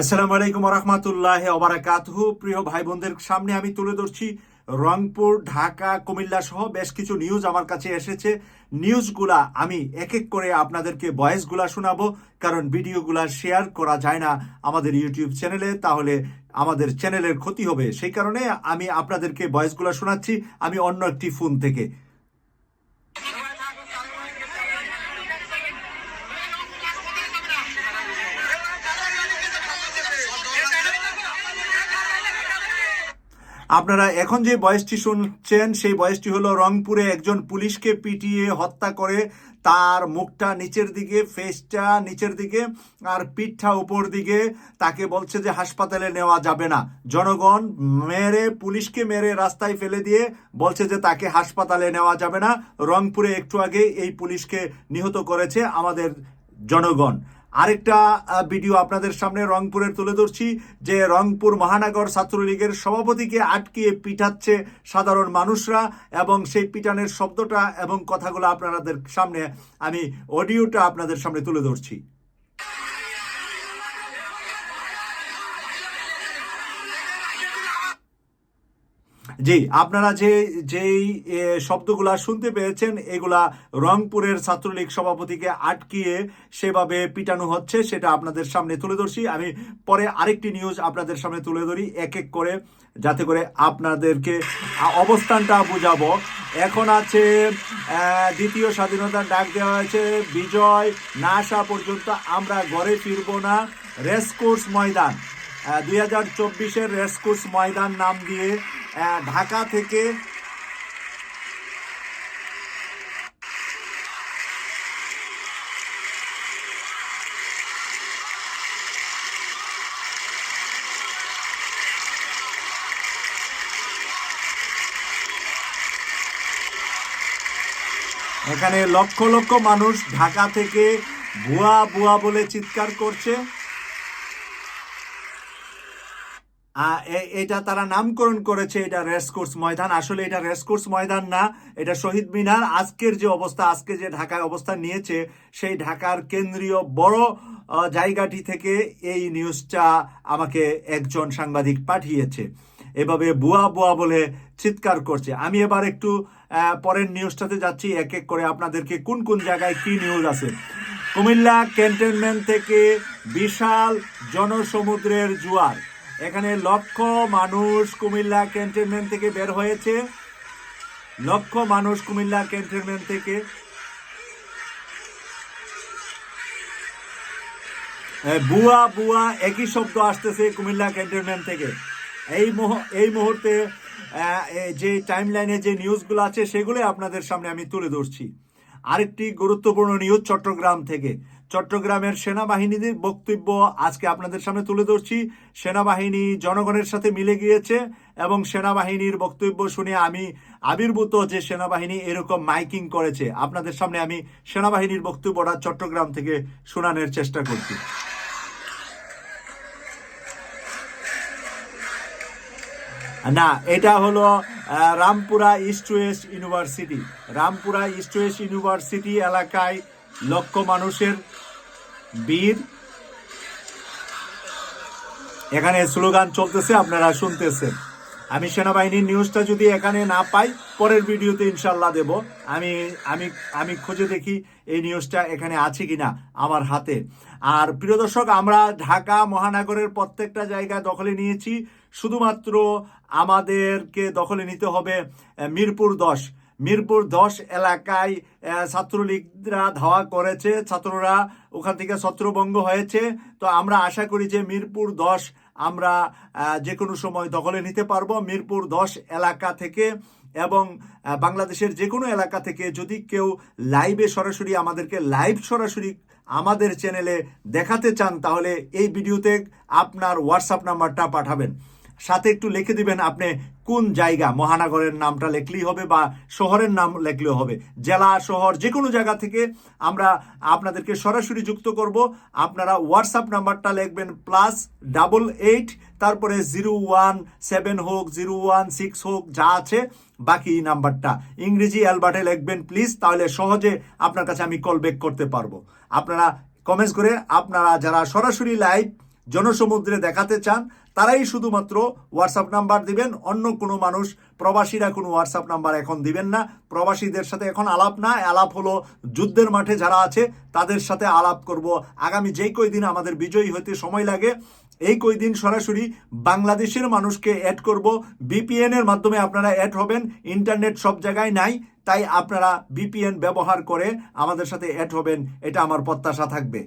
আসসালামু আলাইকুম রহমতুল্লাহ ওবারাকাতহু। প্রিয় ভাই বোনদের সামনে আমি তুলে ধরছি রংপুর, ঢাকা, কুমিল্লা সহ বেশ কিছু নিউজ আমার কাছে এসেছে। নিউজগুলা আমি এক এক করে আপনাদেরকে ভয়েসগুলা শোনাবো, কারণ ভিডিওগুলা শেয়ার করা যায় না আমাদের ইউটিউব চ্যানেলে তাহলে আমাদের চ্যানেলের ক্ষতি হবে। সেই কারণে আমি আপনাদেরকে ভয়েসগুলা শোনাচ্ছি, আমি অন্য একটি ফোন থেকে। আপনারা এখন যে বয়সটি শুনছেন, সেই বয়সটি হলো রংপুরে একজন পুলিশকে পিটিয়ে হত্যা করে। তার মুখটা নিচের দিকে ফেসটা নিচের দিকে আর পিঠটা উপর দিকে। তাকে বলছে যে হাসপাতালে নেওয়া যাবে না। জনগণ মেরে, পুলিশকে মেরে রাস্তায় ফেলে দিয়ে বলছে যে তাকে হাসপাতালে নেওয়া যাবে না। রংপুরে একটু আগে এই পুলিশকে নিহত করেছে আমাদের জনগণ। আরেকটা ভিডিও আপনাদের সামনে রংপুরের তুলে ধরছি, যে রংপুর মহানগর ছাত্রলীগের সভাপতিকে আটকিয়ে পিঠাচ্ছে সাধারণ মানুষরা এবং সেই পিটানের শব্দটা এবং কথাগুলো আপনাদের সামনে, আমি অডিওটা আপনাদের সামনে তুলে ধরছি। জি, আপনারা যে, যেই শব্দগুলা শুনতে পেয়েছেন, এগুলা রংপুরের ছাত্রলীগ সভাপতিকে আটকিয়ে সেভাবে পিটানো হচ্ছে, সেটা আপনাদের সামনে তুলে ধরছি। আমি পরে আরেকটি নিউজ আপনাদের সামনে তুলে ধরি, এক এক করে, যাতে করে আপনাদেরকে অবস্থানটা বুঝাবো। এখন আছে দ্বিতীয় স্বাধীনতার ডাক দেওয়া হয়েছে, বিজয় না আসা পর্যন্ত আমরা ঘরে ফিরবো না, রেসকোর্স ময়দান। দুই হাজার চব্বিশের রেসকোর্স ময়দান নাম দিয়ে ঢাকা থেকে এখানে লক্ষ লক্ষ মানুষ ঢাকা থেকে ভুয়া ভুয়া বলে চিৎকার করছে। এটা তারা নামকরণ করেছে, এটা রেসকোর্স ময়দান। আসলে এটা রেসকোর্স ময়দান না, এটা শহীদ মিনার। আজকের যে অবস্থা, আজকে যে ঢাকায় অবস্থান নিয়েছে, সেই ঢাকার কেন্দ্রীয় বড় জায়গাটি থেকে এই নিউজটা আমাকে একজন সাংবাদিক পাঠিয়েছে। এভাবে বুয়া বুয়া বলে চিৎকার করছে। আমি এবার একটু পরের নিউজটাতে যাচ্ছি, এক এক করে আপনাদেরকে কোন কোন জায়গায় কি নিউজ আছে। কুমিল্লা ক্যান্টনমেন্ট থেকে বিশাল জনসমুদ্রের জোয়ার। এখানে লক্ষ মানুষ কুমিল্লা ক্যান্টনমেন্ট থেকে বের হয়েছে। লক্ষ মানুষ কুমিল্লা ক্যান্টনমেন্ট থেকে। বুয়া বুয়া একই শব্দ আসতেছে কুমিল্লা ক্যান্টনমেন্ট থেকে। এই এই মুহূর্তে যে টাইম লাইনে যে নিউজগুলো আছে সেগুলো আপনাদের সামনে আমি তুলে ধরছি। আরেকটি গুরুত্বপূর্ণ নিউজ চট্টগ্রাম থেকে। চট্টগ্রামের সেনাবাহিনীদের বক্তব্য আজকে আপনাদের সামনে তুলে ধরছি। সেনাবাহিনী জনগণের সাথে মিলে গিয়েছে এবং সেনাবাহিনীর বক্তব্য শুনে আমি আবির্ভূত যে সেনাবাহিনী এরকম মাইকিং করেছে। আপনাদের সামনে আমি সেনাবাহিনীর বক্তব্যটা চট্টগ্রাম থেকে শোনানোর চেষ্টা করছি। না, এটা হলো Rampura east west university. Rampura east west university এলাকায় লক্ষ মানুষের বীর এখানে স্লোগান চলতেছে, আপনারা শুনতেছেন। আমি সেনাবাহিনীর নিউজটা যদি এখানে না পাই, পরের ভিডিওতে ইনশাল্লাহ দেব। আমি আমি আমি খুঁজে দেখি এই নিউজটা এখানে আছে কিনা আমার হাতে। আর প্রিয় দর্শক, আমরা ঢাকা মহানগরের প্রত্যেকটা জায়গা দখলে নিয়েছি। শুধুমাত্র আমাদেরকে দখলে নিতে হবে মিরপুর দশ। মিরপুর দশ এলাকায় ছাত্রলীগরা ধাওয়া করেছে, ছাত্ররা ওখান থেকে ছত্রভঙ্গ হয়েছে। তো আমরা আশা করি যে মিরপুর দশ আমরা যে কোনো সময় দখলে নিতে পারব। মিরপুর দশ এলাকা থেকে এবং বাংলাদেশের যে কোনো এলাকা থেকে যদি কেউ লাইভে সরাসরি আমাদেরকে লাইভ সরাসরি আমাদের চ্যানেলে দেখাতে চান, তাহলে এই ভিডিওতে আপনার হোয়াটসঅ্যাপ নাম্বারটা পাঠাবেন। সাথে একটু লিখে দিবেন আপনি কোন জায়গা, মহানগরের নামটা লিখলেই হবে বা শহরের নাম লেখলেও হবে। জেলা, শহর যে কোনো জায়গা থেকে আমরা আপনাদেরকে সরাসরি যুক্ত করব। আপনারা হোয়াটসঅ্যাপ নাম্বারটা লিখবেন প্লাস ডাবল এইট তারপরে জিরো ওয়ান সেভেন হোক জিরো ওয়ান সিক্স হোক, যা আছে, বাকি নাম্বারটা। ইংরেজি অ্যালবার্টে লিখবেন প্লিজ তাহলে সহজে আপনার কাছে আমি কল ব্যাক করতে পারব। আপনারা কমেন্টস করে, আপনারা যারা সরাসরি লাইভ জনসমুদ্রে দেখাতে চান, তারাই শুধুমাত্র হোয়াটসঅ্যাপ নাম্বার দিবেন। অন্য কোনো মানুষ, প্রবাসীরা কোনো হোয়াটসঅ্যাপ নাম্বার এখন দিবেন না। প্রবাসীদের সাথে এখন আলাপ না, আলাপ হলো যুদ্ধের মাঠে যারা আছে, তাদের সাথে আলাপ করব। আগামী যেই কয়দিন আমাদের বিজয়ী হতে সময় লাগে, এই কয়দিন সরাসরি বাংলাদেশের মানুষকে অ্যাড করব। বিপিএন এর মাধ্যমে আপনারা অ্যাড হবেন। ইন্টারনেট সব জায়গায় নাই, তাই আপনারা বিপিএন ব্যবহার করে আমাদের সাথে অ্যাড হবেন। এটা আমার প্রত্যাশা থাকবে।